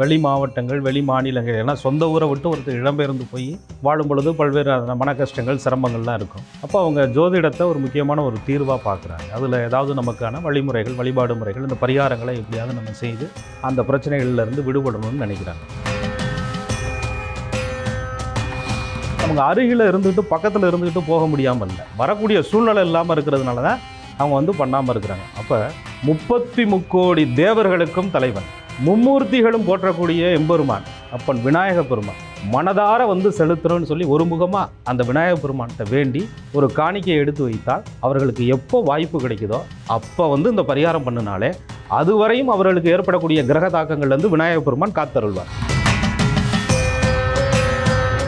வெளி மாவட்டங்கள் வெளி மாநிலங்கள். ஏன்னா சொந்த ஊரை விட்டு ஒருத்தர் இடம்பெயர்ந்து போய் வாழும் பொழுது பல்வேறு மன கஷ்டங்கள் சிரமங்கள்லாம் இருக்கும். அப்போ அவங்க ஜோதிடத்தை ஒரு முக்கியமான ஒரு தீர்வாக பார்க்குறாங்க. அதில் ஏதாவது நமக்கான வழிமுறைகள் வழிபாடு முறைகள் இந்த பரிகாரங்களை எப்படியாவது நம்ம செய்து அந்த பிரச்சனைகள்ல இருந்து விடுபடணும்னு நினைக்கிறாங்க. அவங்க அருகில் இருந்துக்கிட்டு பக்கத்தில் இருந்துக்கிட்டு போக முடியாமல் இல்லை. வரக்கூடிய சூழ்நிலை இல்லாமல் இருக்கிறதுனால தான் அவங்க வந்து பண்ணாமல் இருக்கிறாங்க. அப்போ முப்பத்தி முக்கோடி தேவர்களுக்கும் தலைவன். மும்மூர்த்திகளும் போற்றக்கூடிய எம்பெருமான் அப்பன் விநாயக பெருமான். மனதார வந்து செலுத்துறோன்னு சொல்லி ஒரு முகமாக அந்த விநாயக பெருமான்கிட்ட வேண்டி ஒரு காணிக்கையை எடுத்து வைத்தால் அவர்களுக்கு எப்போ வாய்ப்பு கிடைக்குதோ அப்போ வந்து இந்த பரிகாரம் பண்ணினாலே அதுவரையும் அவர்களுக்கு ஏற்படக்கூடிய கிரக தாக்கங்கள்லேருந்து விநாயக பெருமான் காத்தருள்வார்.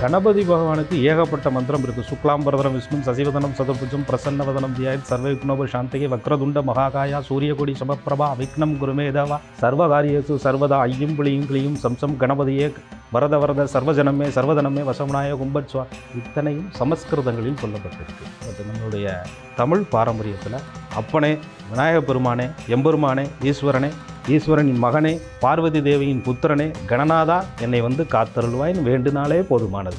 கணபதி பகவானுக்கு ஏகப்பட்ட மந்திரம் இருக்குது சுக்லாம்பரதனம் விஷ்ணு சசிவதனம் சதபுஜம் பிரசன்னவதனம் தியாய் சர்வ விக்னோப சாந்தகே வக்ரதுண்ட மகாகாயா சூரியகுடி சமப்பிரபா விக்னம் குருமேதவா சர்வகாரியசு சர்வதா ஐயும் புளியும் கிளியும் சம்சம் கணபதியே வரத வரத சர்வஜனமே சர்வதனமே வசமனாய கும்பட்ஸ்வா இத்தனையும் சமஸ்கிருதங்களில் சொல்லப்பட்டிருக்கு. பட் நம்மளுடைய தமிழ் பாரம்பரியத்தில் அப்பனே விநாயக பெருமானே எம்பெருமானே ஈஸ்வரனே ஈஸ்வரனின் மகனே பார்வதி தேவியின் புத்திரனே கணநாதா என்னை வந்து காத்தருள்வாய்ன்னு வேண்டுனாலே போதுமானது.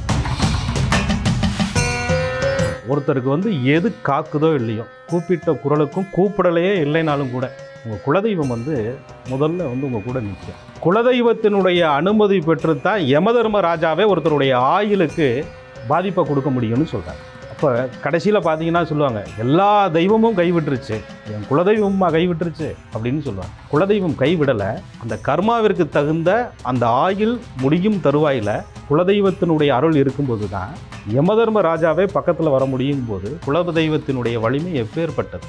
ஒருத்தருக்கு வந்து எது காக்குதோ இல்லையோ கூப்பிட்ட குரலுக்கும் கூப்பிடலையே இல்லைனாலும் கூட உங்கள் குலதெய்வம் வந்து முதல்ல வந்து உங்கள் கூட நிற்கும். குலதெய்வத்தினுடைய அனுமதி பெற்று தான் யமதர்ம ராஜாவே ஒருத்தருடைய ஆயுளுக்கு பாதிப்பை கொடுக்க முடியும்னு சொல்கிறாங்க அப்போ கடைசியில் பார்த்தீங்கன்னா சொல்லுவாங்க எல்லா தெய்வமும் கைவிட்டுருச்சு என் குலதெய்வமாக கைவிட்டுருச்சு அப்படின்னு சொல்லுவாங்க. குலதெய்வம் கைவிடலை அந்த கர்மாவிற்கு தகுந்த அந்த ஆயுள் முடியும் தருவாயில் குலதெய்வத்தினுடைய அருள் இருக்கும்போது தான் யமதர்ம ராஜாவே பக்கத்தில் வர முடியும் போது குலதெய்வத்தினுடைய வலிமை எப்பேற்பட்டது?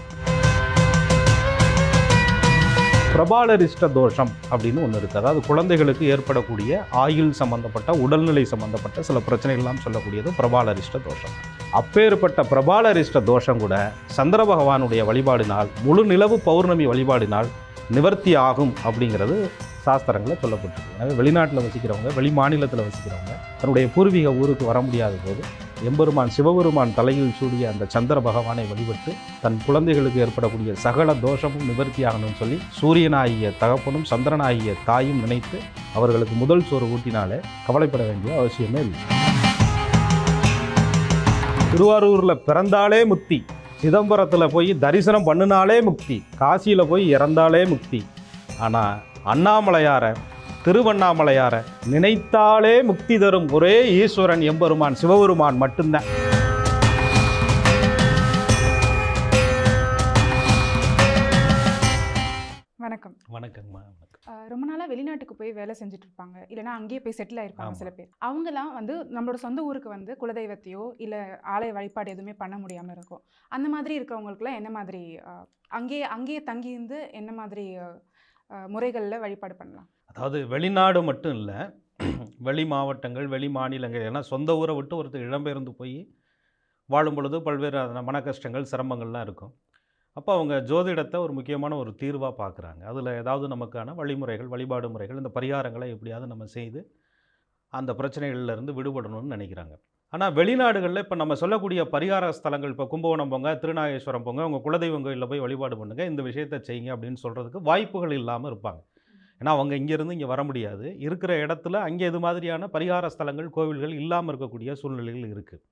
பிரபாலரிஷ்ட தோஷம் அப்படின்னு ஒன்று இருக்குது அதாவது குழந்தைகளுக்கு ஏற்படக்கூடிய ஆயுள் சம்பந்தப்பட்ட உடல்நிலை சம்பந்தப்பட்ட சில பிரச்சனைகள்லாம் சொல்லக்கூடியது பிரபாலரிஷ்ட தோஷம் அப்பேற்பட்ட பிரபாலரிஷ்ட தோஷம் கூட சந்திர பகவானுடைய வழிபாடினால் முழு நிலவு பௌர்ணமி வழிபாடினால் நிவர்த்தி ஆகும் அப்படிங்கிறது சாஸ்திரங்களில் சொல்லப்பட்டிருக்கு. எனவே வெளிநாட்டில் வசிக்கிறவங்க வெளி மாநிலத்தில் வசிக்கிறவங்க தன்னுடைய பூர்வீக ஊருக்கு வர முடியாத போது எம்பெருமான் சிவபெருமான் தலையில் சூடிய அந்த சந்திர பகவானை வழிபட்டு தன் குழந்தைகளுக்கு ஏற்படக்கூடிய சகல தோஷமும் நிவர்த்தி ஆகணும்னு சொல்லி சூரியனாகிய தகப்பனும் சந்திரனாகிய தாயும் நினைத்து அவர்களுக்கு முதல் சோறு ஊட்டினாலே கவலைப்பட வேண்டிய அவசியமே இல்லை. திருவாரூரில் பிறந்தாலே முக்தி சிதம்பரத்தில் போய் தரிசனம் பண்ணினாலே முக்தி காசியில் போய் இறந்தாலே முக்தி. ஆனால் அண்ணாமலையாரை திருவண்ணாமலையார நினைத்தாலே முக்தி தரும் ஒரே ஈஸ்வரன் எம்பெருமான் சிவபெருமான் மட்டும்தான். வணக்கம். வணக்கங்கம்மா வணக்கம். ரொம்ப நாளாக வெளிநாட்டுக்கு போய் வேலை செஞ்சுட்டு இருப்பாங்க. இல்லைன்னா அங்கேயே போய் செட்டில் ஆயிருப்பாங்க. சில பேர். அவங்கலாம் வந்து நம்மளோட சொந்த ஊருக்கு வந்து குலதெய்வத்தையோ இல்லை ஆலய வழிபாடு எதுவுமே பண்ண முடியாமல் இருக்கும். அந்த மாதிரி இருக்கவங்களுக்குலாம் என்ன மாதிரி அங்கேயே அங்கேயே தங்கி இருந்து என்ன மாதிரி முறைகளில் வழிபாடு பண்ணலாம்? அதாவது வெளிநாடு மட்டும் இல்லை வெளி மாவட்டங்கள் வெளி மாநிலங்கள் ஏன்னா சொந்த ஊரை விட்டு ஒருத்தர் இடம்பெயர்ந்து போய் வாழும் பொழுது பல்வேறு மன கஷ்டங்கள் சிரமங்கள்லாம் இருக்கும். அப்போ அவங்க ஜோதிடத்தை ஒரு முக்கியமான ஒரு தீர்வாக பார்க்குறாங்க அதில் ஏதாவது நமக்கான வழிமுறைகள் வழிபாடு முறைகள் இந்த பரிகாரங்களை எப்படியாவது நம்ம செய்து அந்த பிரச்சனைகள்ல இருந்து விடுபடணும்னு நினைக்கிறாங்க. ஆனால் வெளிநாடுகளில் இப்போ நம்ம சொல்லக்கூடிய பரிகார ஸ்தலங்கள் இப்போ கும்பகோணம் போங்க திருநாகேஸ்வரம் போங்க உங்கள் குலதெய்வம் கோயிலில் போய் வழிபாடு பண்ணுங்க இந்த விஷயத்தை செய்யுங்க அப்படின்னு சொல்கிறதுக்கு வாய்ப்புகள் இல்லாமல் இருப்பாங்க. ஏன்னா அவங்க இங்கேருந்து இங்கே வர முடியாது. இருக்கிற இடத்துல அங்கே இது மாதிரியான பரிகார ஸ்தலங்கள் கோவில்கள் இல்லாமல் இருக்கக்கூடிய சூழ்நிலைகள் இருக்குது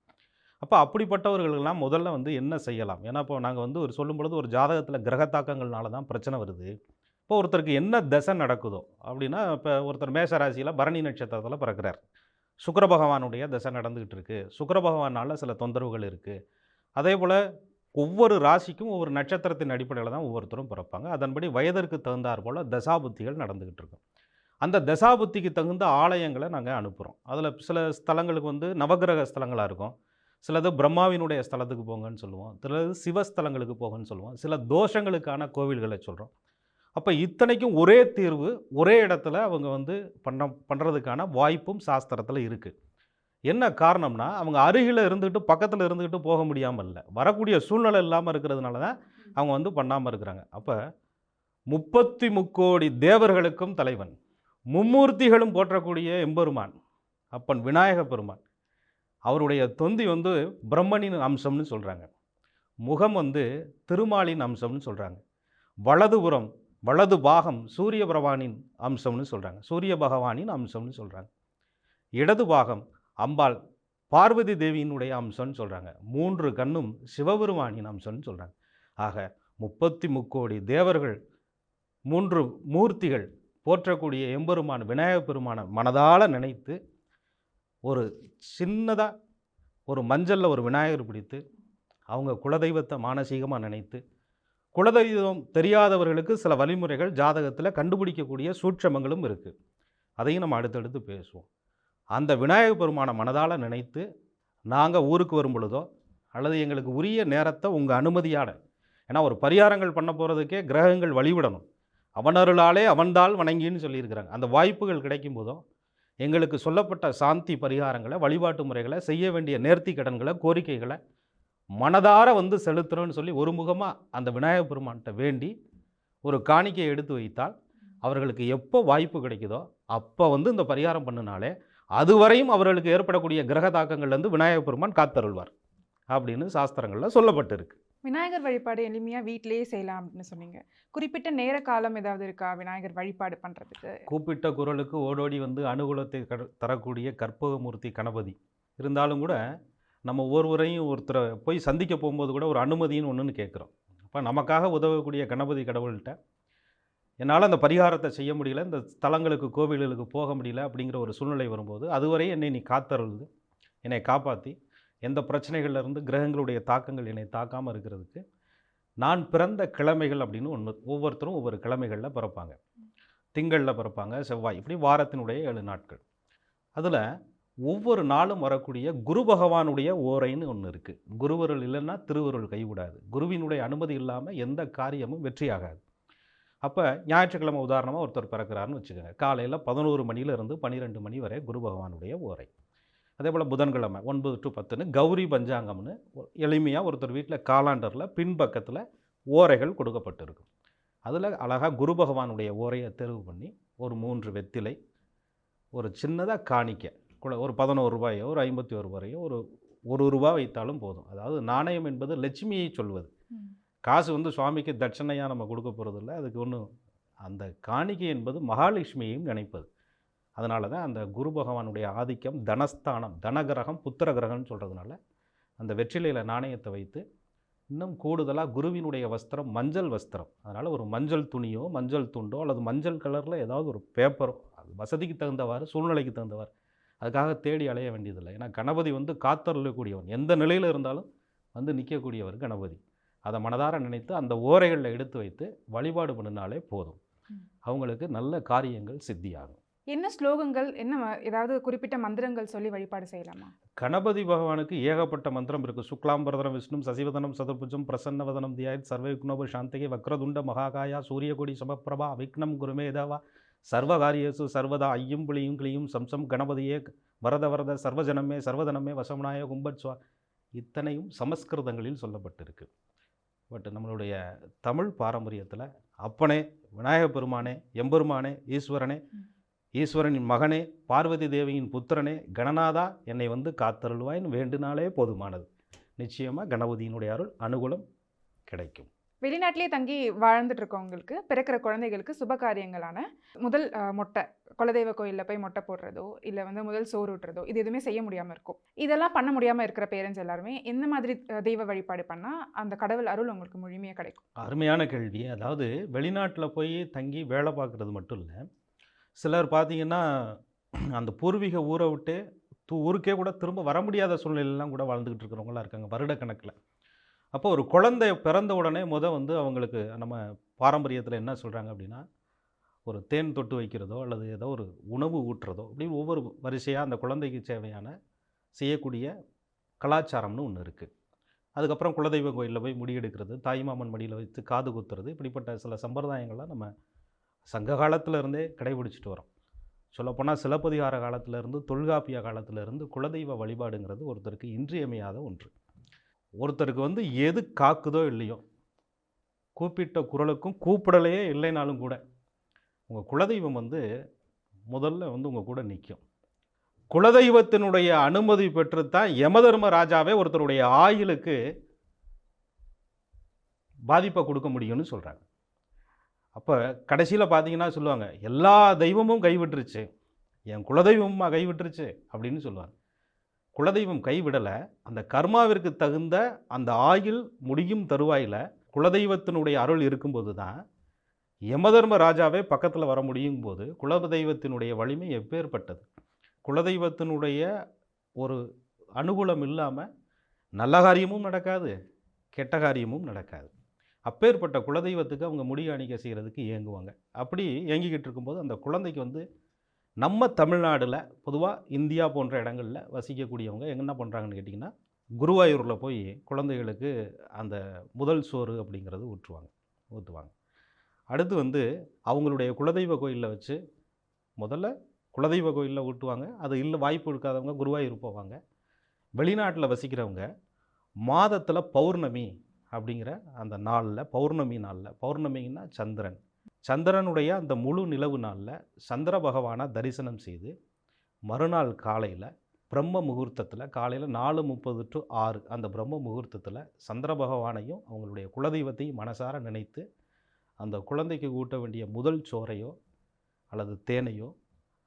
அப்போ அப்படிப்பட்டவர்களுக்கெல்லாம் முதல்ல வந்து என்ன செய்யலாம்? ஏன்னா இப்போ நாங்கள் வந்து ஒரு சொல்லும் பொழுது ஒரு ஜாதகத்தில் கிரக தாக்கங்கள்னால தான் பிரச்சனை வருது. இப்போ ஒருத்தருக்கு என்ன தசை நடக்குதோ அப்படின்னா இப்போ ஒருத்தர் மேஷ ராசியில் பரணி நட்சத்திரத்தில் பிறக்கிறார். சுக்கர பகவானுடைய தசை நடந்துக்கிட்டு இருக்குது சுக்கர பகவானால் சில தொந்தரவுகள் இருக்குது அதே போல் ஒவ்வொரு ராசிக்கும் ஒவ்வொரு நட்சத்திரத்தின் அடிப்படையில் தான் ஒவ்வொருத்தரும் பிறப்பாங்க. அதன்படி வயதிற்கு தகுந்தாற் போல் தசாபுத்திகள் நடந்துக்கிட்டு இருக்கும் அந்த தசாபுத்திக்கு தகுந்த ஆலயங்களை நாங்கள் அனுப்புகிறோம் அதில் சில ஸ்தலங்களுக்கு வந்து நவகிரக ஸ்தலங்களாக இருக்கும். சிலது பிரம்மாவினுடைய ஸ்தலத்துக்கு போங்கன்னு சொல்லுவோம். சிலது சிவஸ்தலங்களுக்கு போங்கன்னு சொல்லுவோம். சில தோஷங்களுக்கான கோவில்களை சொல்கிறோம் அப்போ இத்தனைக்கும் ஒரே தீர்வு ஒரே இடத்துல அவங்க வந்து பண்ண பண்ணுறதுக்கான வாய்ப்பும் சாஸ்திரத்தில் இருக்குது என்ன காரணம்னா அவங்க அருகில் இருந்துக்கிட்டு பக்கத்தில் இருந்துக்கிட்டு போக முடியாமல் இல்லை வரக்கூடிய சூழ்நிலை இல்லாமல் இருக்கிறதுனால தான் அவங்க வந்து பண்ணாமல் இருக்கிறாங்க. அப்போ முப்பத்தி முக்கோடி தேவர்களுக்கும் தலைவன் மும்மூர்த்திகளும் போற்றக்கூடிய எம்பெருமான் அப்பன் விநாயக பெருமான் அவருடைய தொந்தி வந்து பிரம்மனின் அம்சம்னு சொல்கிறாங்க முகம் வந்து திருமாலின் அம்சம்னு சொல்கிறாங்க வலதுபுறம் வலது பாகம் சூரிய பகவானின் அம்சம்னு சொல்கிறாங்க சூரிய பகவானின் அம்சம்னு சொல்கிறாங்க இடது பாகம் அம்பாள் பார்வதி தேவியினுடைய அம்சம்னு சொல்கிறாங்க மூன்று கண்ணும் சிவபெருமானின் அம்சம்னு சொல்கிறாங்க ஆக முப்பத்தி முக்கோடி தேவர்கள் மூன்று மூர்த்திகள் போற்றக்கூடிய எம்பெருமான் விநாயகப் பெருமான மனதால் நினைத்து ஒரு சின்னதாக ஒரு மஞ்சளில் ஒரு விநாயகர் பிடித்து அவங்க குலதெய்வத்தை மானசீகமாக நினைத்து குலதெய்வம் தெரியாதவர்களுக்கு சில வழிமுறைகள் ஜாதகத்தில் கண்டுபிடிக்கக்கூடிய சூட்சமங்களும் இருக்குது அதையும் நம்ம அடுத்தடுத்து பேசுவோம். அந்த விநாயக பெருமானை மனதால் நினைத்து நாங்கள் ஊருக்கு வரும் பொழுதோ அல்லது எங்களுக்கு உரிய நேரத்தை உங்கள் அனுமதியாட ஏன்னா ஒரு பரிகாரங்கள் பண்ண போகிறதுக்கே கிரகங்கள் வழிவிடணும். அவனருளாலே அவன்தால் வணங்கின்னு சொல்லியிருக்கிறாங்க. அந்த வாய்ப்புகள் கிடைக்கும் போதும் எங்களுக்கு சொல்லப்பட்ட சாந்தி பரிகாரங்களை வழிபாட்டு முறைகளை செய்ய வேண்டிய நேர்த்தி கடன்களை கோரிக்கைகளை மனதார வந்து செலுத்துறோன்னு சொல்லி ஒருமுகமாக அந்த விநாயக பெருமான்கிட்ட வேண்டி ஒரு காணிக்கையை எடுத்து வைத்தால் அவர்களுக்கு எப்போ வாய்ப்பு கிடைக்குதோ அப்போ வந்து இந்த பரிகாரம் பண்ணினாலே அதுவரையும் அவர்களுக்கு ஏற்படக்கூடிய கிரக தாக்கங்கள்லேருந்து விநாயக பெருமான் காத்தருள்வார் அப்படின்னு சாஸ்திரங்களில் சொல்லப்பட்டிருக்கு. விநாயகர் வழிபாடு எளிமையாக வீட்டிலேயே செய்யலாம் அப்படின்னு சொன்னீங்க. குறிப்பிட்ட நேர காலம் ஏதாவது இருக்கா விநாயகர் வழிபாடு பண்ணுறதுக்கு கூப்பிட்ட குரலுக்கு ஓடோடி வந்து அனுகூலத்தை கட- தரக்கூடிய கற்பகமூர்த்தி கணபதி. இருந்தாலும் கூட நம்ம ஒவ்வொருவரையும் ஒருத்தரை போய் சந்திக்க போகும்போது கூட ஒரு அனுமதின்னு ஒன்றுன்னு கேட்குறோம். அப்போ நமக்காக உதவக்கூடிய கணபதி கடவுள்கிட்ட என்னால் அந்த பரிகாரத்தை செய்ய முடியல இந்த ஸ்தலங்களுக்கு கோவில்களுக்கு போக முடியல அப்படிங்கிற ஒரு சூழ்நிலை வரும்போது அதுவரை என்னை நீ காத்தருள்து என்னை காப்பாற்றி எந்த பிரச்சனைகள்லேருந்து கிரகங்களுடைய தாக்கங்கள் என்னை தாக்காமல் இருக்கிறதுக்கு நான் பிறந்த கிழமைகள் அப்படின்னு ஒன்று ஒவ்வொருத்தரும் ஒவ்வொரு கிழமைகளில் பிறப்பாங்க. திங்களில் பிறப்பாங்க செவ்வாய் இப்படி வாரத்தினுடைய ஏழு நாட்கள். அதில் ஒவ்வொரு நாளும் வரக்கூடிய குரு பகவானுடைய ஓரைன்னு ஒன்று இருக்குது குருவருள் இல்லைன்னா திருவருள் கைவிடாது. குருவினுடைய அனுமதி இல்லாமல் எந்த காரியமும் வெற்றியாகாது. அப்போ ஞாயிற்றுக்கிழமை உதாரணமாக ஒருத்தர் பிறக்கிறாருன்னு வச்சுக்கோங்க. காலையில் பதினோரு மணியிலிருந்து பன்னிரெண்டு மணி வரை குரு பகவானுடைய ஓரை. அதே போல் புதன்கிழமை ஒன்பது டு பத்துன்னு கௌரி பஞ்சாங்கம்னு எளிமையாக ஒருத்தர் வீட்டில் காலாண்டரில் பின்பக்கத்தில் ஓரைகள் கொடுக்கப்பட்டிருக்கும் அதில் அழகாக குரு பகவானுடைய ஓரையை தேர்வு பண்ணி ஒரு மூன்று வெத்திலை ஒரு சின்னதாக காணிக்க கூட ஒரு பதினோரு ரூபாயோ ஒரு ஐம்பத்தி ஒரு ரூபாயோ ஒரு ஒரு ரூபா வைத்தாலும் போதும். அதாவது நாணயம் என்பது லட்சுமியை சொல்வது. காசு வந்து சுவாமிக்கு தட்சணையாக நம்ம கொடுக்க போகிறதில்ல அதுக்கு ஒன்றும் அந்த காணிக்கை என்பது மகாலட்சுமியையும் நினைப்பது அதனால தான் அந்த குரு பகவானுடைய ஆதிக்கம் தனஸ்தானம் தனகிரகம் புத்திர கிரகம்னு சொல்கிறதுனால அந்த வெற்றிலையில் நாணயத்தை வைத்து இன்னும் கூடுதலாக குருவினுடைய வஸ்திரம் மஞ்சள் வஸ்திரம். அதனால் ஒரு மஞ்சள் துணியோ மஞ்சள் துண்டோ அல்லது மஞ்சள் கலரில் ஏதாவது ஒரு பேப்பரோ அது வசதிக்கு தகுந்தவாறு சூழ்நிலைக்கு தகுந்தவாறு அதுக்காக தேடி அலைய வேண்டியதில்லை. ஏன்னா கணபதி வந்து காத்தருளக்கூடியவன். எந்த நிலையில் இருந்தாலும் வந்து நிற்கக்கூடியவர் கணபதி. அதை மனதார நினைத்து அந்த ஓரைகளில் எடுத்து வைத்து வழிபாடு பண்ணினாலே போதும். அவங்களுக்கு நல்ல காரியங்கள் சித்தியாகும். என்ன ஸ்லோகங்கள் என்ன ஏதாவது குறிப்பிட்ட மந்திரங்கள் சொல்லி வழிபாடு செய்யலாமா? கணபதி பகவானுக்கு ஏகப்பட்ட மந்திரம் இருக்குது சுக்லாம்பரதனம் விஷ்ணு சசிவதனம் சதுர்புஜம் பிரசன்னவதனம் தியாயத் சர்வ விக்னோப சாந்தகே வக்ரதுண்ட மகாகாயா சூரியகோடி சமப்பிரபா விக்னம் குருமேதவா சர்வகாரியசு சர்வதா ஐயும் புளியும் கிளியும் சம்சம் கணபதியே வரத வரத சர்வஜனமே சர்வதனமே வசமனாய கும்பட்ஸ்வா இத்தனையும் சமஸ்கிருதங்களில் சொல்லப்பட்டிருக்கு. பட் நம்மளுடைய தமிழ் பாரம்பரியத்தில் அப்பனே விநாயகப் பெருமானே எம்பெருமானே ஈஸ்வரனே ஈஸ்வரனின் மகனே பார்வதி தேவியின் புத்திரனே கணநாதா என்னை வந்து காத்தருள்வாய்ன்னு வேண்டுனாலே போதுமானது. நிச்சயமாக கணபதியினுடைய அருள் அனுகூலம் கிடைக்கும். வெளிநாட்டிலேயே தங்கி வாழ்ந்துட்டு இருக்கவங்களுக்கு பிறக்கிற குழந்தைகளுக்கு சுப காரியங்களான முதல் மொட்டை குலதெய்வ கோயிலில் போய் மொட்டை போடுறதோ இல்லை வந்து முதல் சோறு ஊட்டுறதோ இது எதுவுமே செய்ய முடியாமல் இருக்கும். இதெல்லாம் பண்ண முடியாமல் இருக்கிற பேரண்ட்ஸ் எல்லாருமே எந்த மாதிரி தெய்வ வழிபாடு பண்ணால் அந்த கடவுள் அருள் உங்களுக்கு முழுமையாக கிடைக்கும்? அருமையான கேள்வி. அதாவது வெளிநாட்டில் போய் தங்கி வேலை பார்க்குறது மட்டும் இல்லை சிலர் பார்த்தீங்கன்னா அந்த பூர்வீக ஊரை விட்டு ஊருக்கே கூட திரும்ப வர முடியாத சூழ்நிலையெல்லாம் கூட வாழ்ந்துக்கிட்டு இருக்கிறவங்களாம் இருக்காங்க வருடக்கணக்கில். அப்போ ஒரு குழந்தை பிறந்த உடனே முத வந்து அவங்களுக்கு நம்ம பாரம்பரியத்தில் என்ன சொல்கிறாங்க அப்படின்னா ஒரு தேன் தொட்டு வைக்கிறதோ அல்லது ஏதோ ஒரு உணவு ஊட்டுறதோ அப்படி ஒவ்வொரு வரிசையாக அந்த குழந்தைக்கு தேவையான செய்யக்கூடிய கலாச்சாரம்னு ஒன்று இருக்குது அதுக்கப்புறம் குலதெய்வ கோயிலில் போய் முடி எடுக்கிறது தாய்மாமன் மடியில் வச்சு காது குத்துறது இப்படிப்பட்ட சில சம்பிரதாயங்கள்லாம் நம்ம சங்க காலத்திலருந்தே கடைபிடிச்சிட்டு வரோம் சொல்லப்போனால் சிலப்பதிகார காலத்திலேருந்து தொல்காப்பிய காலத்திலேருந்து குலதெய்வ வழிபாடுங்கிறது ஒருத்தருக்கு இன்றியமையாத ஒன்று. ஒருத்தருக்கு வந்து எது காக்குதோ இல்லையோ கூப்பிட்ட குரலுக்கும் கூப்பிடலையே இல்லைனாலும் கூட உங்கள் குலதெய்வம் வந்து முதல்ல வந்து உங்கள் கூட நிற்கும் குலதெய்வத்தினுடைய அனுமதி பெற்று தான் யமதர்ம ராஜாவே ஒருத்தருடைய ஆயுளுக்கு பாதிப்பை கொடுக்க முடியும்னு சொல்கிறாங்க அப்போ கடைசியில் பார்த்தீங்கன்னா சொல்லுவாங்க எல்லா தெய்வமும் கைவிட்டுருச்சு என் குலதெய்வமாக கைவிட்டுருச்சு அப்படின்னு சொல்லுவாங்க. குலதெய்வம் கைவிடலை அந்த கர்மாவிற்கு தகுந்த அந்த ஆயுள் முடியும் தருவாயில் குலதெய்வத்தினுடைய அருள் இருக்கும்போது தான் யமதர்ம ராஜாவே பக்கத்தில் வர முடியும் போது குலதெய்வத்தினுடைய வலிமை எப்பேற்பட்டது? குலதெய்வத்தினுடைய ஒரு அனுகூலம் இல்லாமல் நல்ல காரியமும் நடக்காது கெட்ட காரியமும் நடக்காது. அப்பேற்பட்ட குலதெய்வத்துக்கு அவங்க முடிய அணிக்க செய்கிறதுக்கு ஏங்குவாங்க அப்படி ஏங்கிக்கிட்டு இருக்கும்போது அந்த குழந்தைக்கு வந்து நம்ம தமிழ்நாடில் பொதுவாக இந்தியா போன்ற இடங்களில் வசிக்கக்கூடியவங்க என்ன பண்ணுறாங்கன்னு கேட்டிங்கன்னா குருவாயூரில் போய் குழந்தைகளுக்கு அந்த முதல் சோறு அப்படிங்கிறது ஊற்றுவாங்க ஊற்றுவாங்க அடுத்து வந்து அவங்களுடைய குலதெய்வ கோயிலில் வச்சு முதல்ல குலதெய்வ கோயிலில் ஊட்டுவாங்க. அது இல்லை வாய்ப்பு இருக்காதவங்க குருவாயூர் போவாங்க. வெளிநாட்டில் வசிக்கிறவங்க மாதத்தில் பௌர்ணமி அப்படிங்கிற அந்த நாளில் பௌர்ணமி நாளில் பௌர்ணமின்னா சந்திரன். சந்திரனுடைய அந்த முழு நிலவு நாளில் சந்திர பகவானை தரிசனம் செய்து மறுநாள் காலையில் பிரம்ம முகூர்த்தத்தில் காலையில் நாலு முப்பது டு ஆறு அந்த பிரம்ம முகூர்த்தத்தில் சந்திர பகவானையும் அவங்களுடைய குலதெய்வத்தையும் மனசார நினைத்து அந்த குழந்தைக்கு ஊட்ட வேண்டிய முதல் சோறையோ அல்லது தேனையோ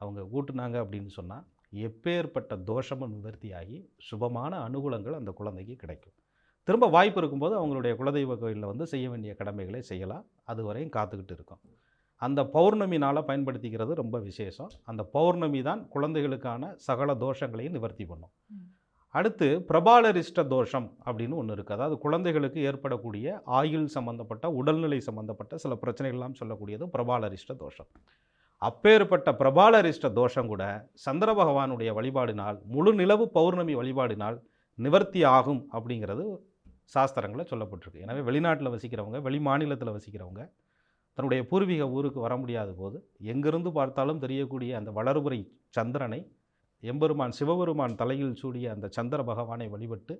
அவங்க ஊட்டுனாங்க அப்படின்னு சொன்னால் எப்பேற்பட்ட தோஷமும் நிவர்த்தியாகி சுபமான அனுகூலங்கள் அந்த குழந்தைக்கு கிடைக்கும். திரும்ப வாய்ப்பு இருக்கும்போது அவங்களுடைய குலதெய்வ கோயிலில் வந்து செய்ய வேண்டிய கடமைகளை செய்யலாம். அது வரையும் காத்துக்கிட்டு இருக்கும். அந்த பௌர்ணமி நாளை பயன்படுத்திக்கிறது ரொம்ப விசேஷம். அந்த பௌர்ணமி தான் குழந்தைகளுக்கான சகல தோஷங்களையும் நிவர்த்தி பண்ணும். அடுத்து பிரபாலரிஷ்ட தோஷம் அப்படின்னு ஒன்று இருக்குது அதாவது குழந்தைகளுக்கு ஏற்படக்கூடிய ஆயுள் சம்பந்தப்பட்ட உடல்நிலை சம்பந்தப்பட்ட சில பிரச்சனைகள்லாம் சொல்லக்கூடியது பிரபாலரிஷ்ட தோஷம். அப்பேற்பட்ட பிரபாலரிஷ்ட தோஷம் கூட சந்திர பகவானுடைய வழிபாடினால் முழு நிலவு பௌர்ணமி வழிபாடினால் நிவர்த்தி ஆகும் அப்படிங்கிறது சாஸ்திரங்களில் சொல்லப்பட்டிருக்கு. எனவே வெளிநாட்டில் வசிக்கிறவங்க வெளி மாநிலத்தில் வசிக்கிறவங்க தன்னுடைய பூர்வீக ஊருக்கு வர முடியாத போது எங்கிருந்து பார்த்தாலும் தெரியக்கூடிய அந்த வளர்புரை சந்திரனை எம்பெருமான் சிவபெருமான் தலையில் சூடிய அந்த சந்திர பகவானை வழிபட்டு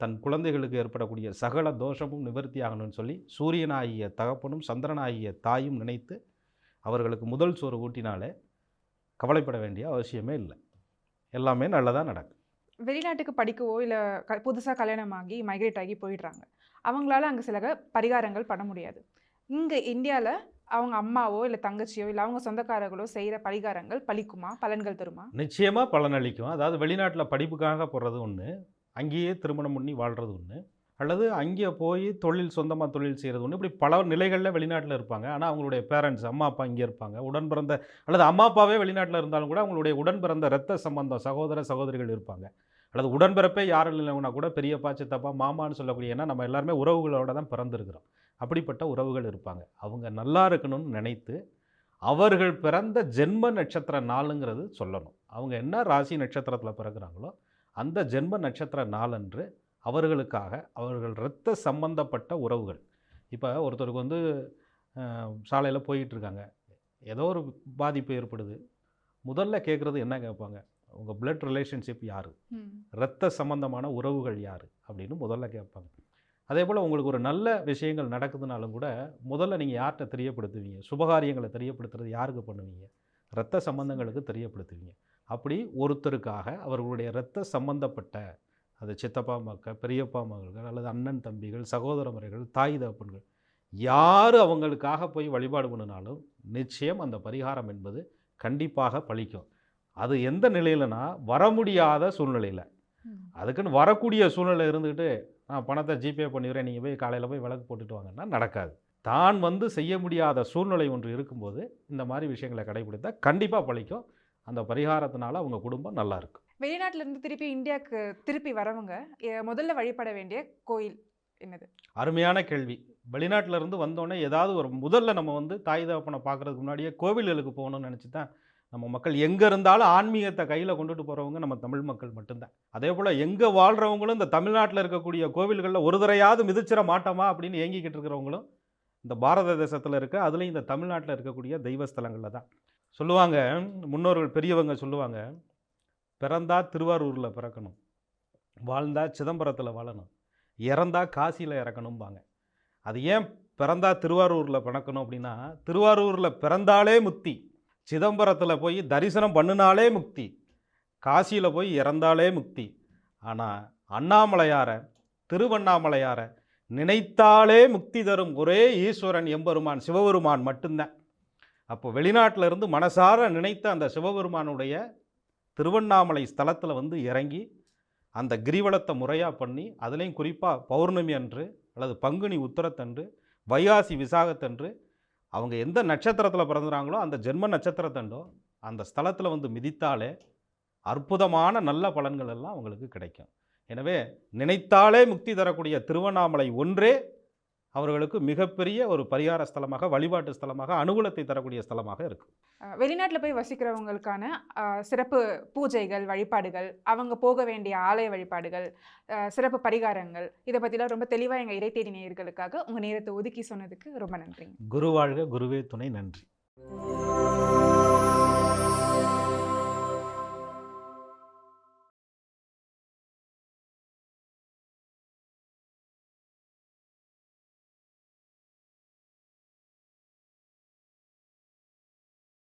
தன் குழந்தைகளுக்கு ஏற்படக்கூடிய சகல தோஷமும் நிவர்த்தியாகணும்னு சொல்லி சூரியனாகிய தகப்பனும் சந்திரனாகிய தாயும் நினைத்து அவர்களுக்கு முதல் சோறு ஊட்டினாலே கவலைப்பட வேண்டிய அவசியமே இல்லை. எல்லாமே நல்லதாக நடக்கும். வெளிநாட்டுக்கு படிக்கவோ இல்லை க புதுசாக கல்யாணம் ஆகி மைக்ரேட் ஆகி போயிடுறாங்க. அவங்களால அங்கே சில பரிகாரங்கள் பண்ண முடியாது. இங்கே இந்தியாவில் அவங்க அம்மாவோ இல்லை தங்கச்சியோ இல்லை அவங்க சொந்தக்காரர்களோ செய்கிற பரிகாரங்கள் பழிக்குமா? பலன்கள் தருமா? நிச்சயமாக பலனளிக்கும். அதாவது வெளிநாட்டில் படிப்புக்காக போகிறது ஒன்று அங்கேயே திருமணம் பண்ணி வாழ்கிறது ஒன்று அல்லது அங்கே போய் தொழில் சொந்தமாக தொழில் செய்கிறது ஒன்று இப்படி பல நிலைகளில் வெளிநாட்டில் இருப்பாங்க. ஆனால் அவங்களுடைய பேரண்ட்ஸ் அம்மா அப்பா இங்கே இருப்பாங்க. உடன் பிறந்த அல்லது அம்மா அப்பாவே வெளிநாட்டில் இருந்தாலும் கூட அவங்களுடைய உடன் பிறந்த ரத்த சம்பந்தம் சகோதர சகோதரிகள் இருப்பாங்க. அல்லது உடன்பிறப்பே யாரும் இல்லைன்னா கூட பெரியப்பா சித்தப்பா மாமான்னு சொல்லக்கூடிய ஏன்னா நம்ம எல்லாருமே உறவுகளோட தான் பிறந்திருக்கிறோம். அப்படிப்பட்ட உறவுகள் இருப்பாங்க. அவங்க நல்லா இருக்கணும்னு நினைத்து அவர்கள் பிறந்த ஜென்ம நட்சத்திர நாளுங்கிறது சொல்லணும். அவங்க என்ன ராசி நட்சத்திரத்தில் பிறகுறாங்களோ அந்த ஜென்ம நட்சத்திர நாளன்று அவர்களுக்காக அவர்கள் இரத்த சம்பந்தப்பட்ட உறவுகள். இப்போ ஒருத்தருக்கு வந்து சாலையில் போயிட்டுருக்காங்க. ஏதோ ஒரு பாதிப்பு ஏற்படுது. முதல்ல கேட்குறது என்ன கேட்பாங்க? உங்கள் blood ரிலேஷன்ஷிப் யார்? இரத்த சம்பந்தமான உறவுகள் யார்? அப்படின்னு முதல்ல கேட்பாங்க. அதே போல் உங்களுக்கு ஒரு நல்ல விஷயங்கள் நடக்குதுனாலும் கூட முதல்ல நீங்கள் யார்கிட்ட தெரியப்படுத்துவீங்க? சுபகாரியங்களை தெரியப்படுத்துறது யாருக்கு பண்ணுவீங்க? இரத்த சம்பந்தங்களுக்கு தெரியப்படுத்துவீங்க. அப்படி ஒருத்தருக்காக அவர்களுடைய இரத்த சம்பந்தப்பட்ட அது சித்தப்பா மக்கள் பெரியப்பா மகள்கள் அல்லது அண்ணன் தம்பிகள் சகோதர முறைகள் தாய் தகப்பன்கள் யார் அவங்களுக்காக போய் வழிபாடு பண்ணினாலும் நிச்சயம் அந்த பரிகாரம் என்பது கண்டிப்பாக பலிக்கும். அது எந்த நிலையிலனா வர முடியாத சூழ்நிலையில். அதுக்குன்னு வரக்கூடிய சூழ்நிலை இருந்துக்கிட்டு நான் பணத்தை ஜிபே பண்ணிடுறேன் நீங்கள் போய் காலையில் போய் விளக்கு போட்டுட்டு வாங்கன்னா நடக்காது. தான் வந்து செய்ய முடியாத சூழ்நிலை ஒன்று இருக்கும்போது இந்த மாதிரி விஷயங்களை கடைபிடித்தா கண்டிப்பாக பழிக்கும் அந்த பரிகாரத்தினால அவங்க குடும்பம் நல்லா வெளிநாட்டிலிருந்து இருந்து திருப்பி இந்தியாவுக்கு திருப்பி வரவங்க முதல்ல வழிபட வேண்டிய கோயில் என்னது? அருமையான கேள்வி. வெளிநாட்டிலிருந்து வந்தோடனே ஏதாவது ஒரு முதல்ல நம்ம வந்து தாய் தகப்பனை பார்க்கறதுக்கு முன்னாடியே கோவில்களுக்கு போகணும்னு நினச்சி தான் நம்ம மக்கள் எங்கே இருந்தாலும் ஆன்மீகத்தை கையில் கொண்டுட்டு போகிறவங்க நம்ம தமிழ் மக்கள் மட்டும்தான். அதே போல் எங்கே வாழ்கிறவங்களும் இந்த தமிழ்நாட்டில் இருக்கக்கூடிய கோவில்களில் ஒரு தரையாவது மிதிச்சிட மாட்டோமா அப்படின்னு ஏங்கிக்கிட்டு இருக்கிறவங்களும் இந்த பாரத தேசத்தில் இருக்க அதுலேயும் இந்த தமிழ்நாட்டில் இருக்கக்கூடிய தெய்வஸ்தலங்களில் தான். சொல்லுவாங்க முன்னோர்கள் பெரியவங்க சொல்லுவாங்க பிறந்தா திருவாரூரில் பிறக்கணும். வாழ்ந்தா சிதம்பரத்தில் வாழணும். இறந்தா காசியில் இறக்கணும்பாங்க. அது ஏன் பிறந்தா திருவாரூரில் பிறக்கணும் அப்படின்னா திருவாரூரில் பிறந்தாலே முக்தி. சிதம்பரத்தில் போய் தரிசனம் பண்ணினாலே முக்தி. காசியில் போய் இறந்தாலே முக்தி. ஆனால் அண்ணாமலையாரை திருவண்ணாமலையாரை நினைத்தாலே முக்தி தரும் ஒரே ஈஸ்வரன் எம்பெருமான் சிவபெருமான் மட்டும்தான். அப்போ வெளிநாட்டில் இருந்து மனசார நினைத்த அந்த சிவபெருமானுடைய திருவண்ணாமலை ஸ்தலத்தில் வந்து இறங்கி அந்த கிரிவலத்தை முறையாக பண்ணி அதுலேயும் குறிப்பாக பௌர்ணமி அன்று அல்லது பங்குனி உத்தரத்தன்று வைகாசி விசாகத்தன்று அவங்க எந்த நட்சத்திரத்தில் பிறந்துறாங்களோ அந்த ஜென்ம நட்சத்திரத்தண்டோ அந்த ஸ்தலத்தில் வந்து மிதித்தாலே அற்புதமான நல்ல பலன்கள் எல்லாம் அவங்களுக்கு கிடைக்கும். எனவே நினைத்தாலே முக்தி தரக்கூடிய திருவண்ணாமலை ஒன்றே அவர்களுக்கு மிகப்பெரிய ஒரு பரிகார ஸ்தலமாக வழிபாட்டு ஸ்தலமாக அனுகூலத்தை தரக்கூடிய ஸ்தலமாக இருக்கும். வெளிநாட்டில் போய் வசிக்கிறவங்களுக்கான சிறப்பு பூஜைகள் வழிபாடுகள் அவங்க போக வேண்டிய ஆலய வழிபாடுகள் சிறப்பு பரிகாரங்கள் இதை பற்றிலாம் ரொம்ப தெளிவாக எங்கள் இறை தேடி நேயர்களுக்காக உங்கள் நேரத்தை ஒதுக்கி சொன்னதுக்கு ரொம்ப நன்றிங்க. குரு வாழ்க குருவே துணை நன்றி.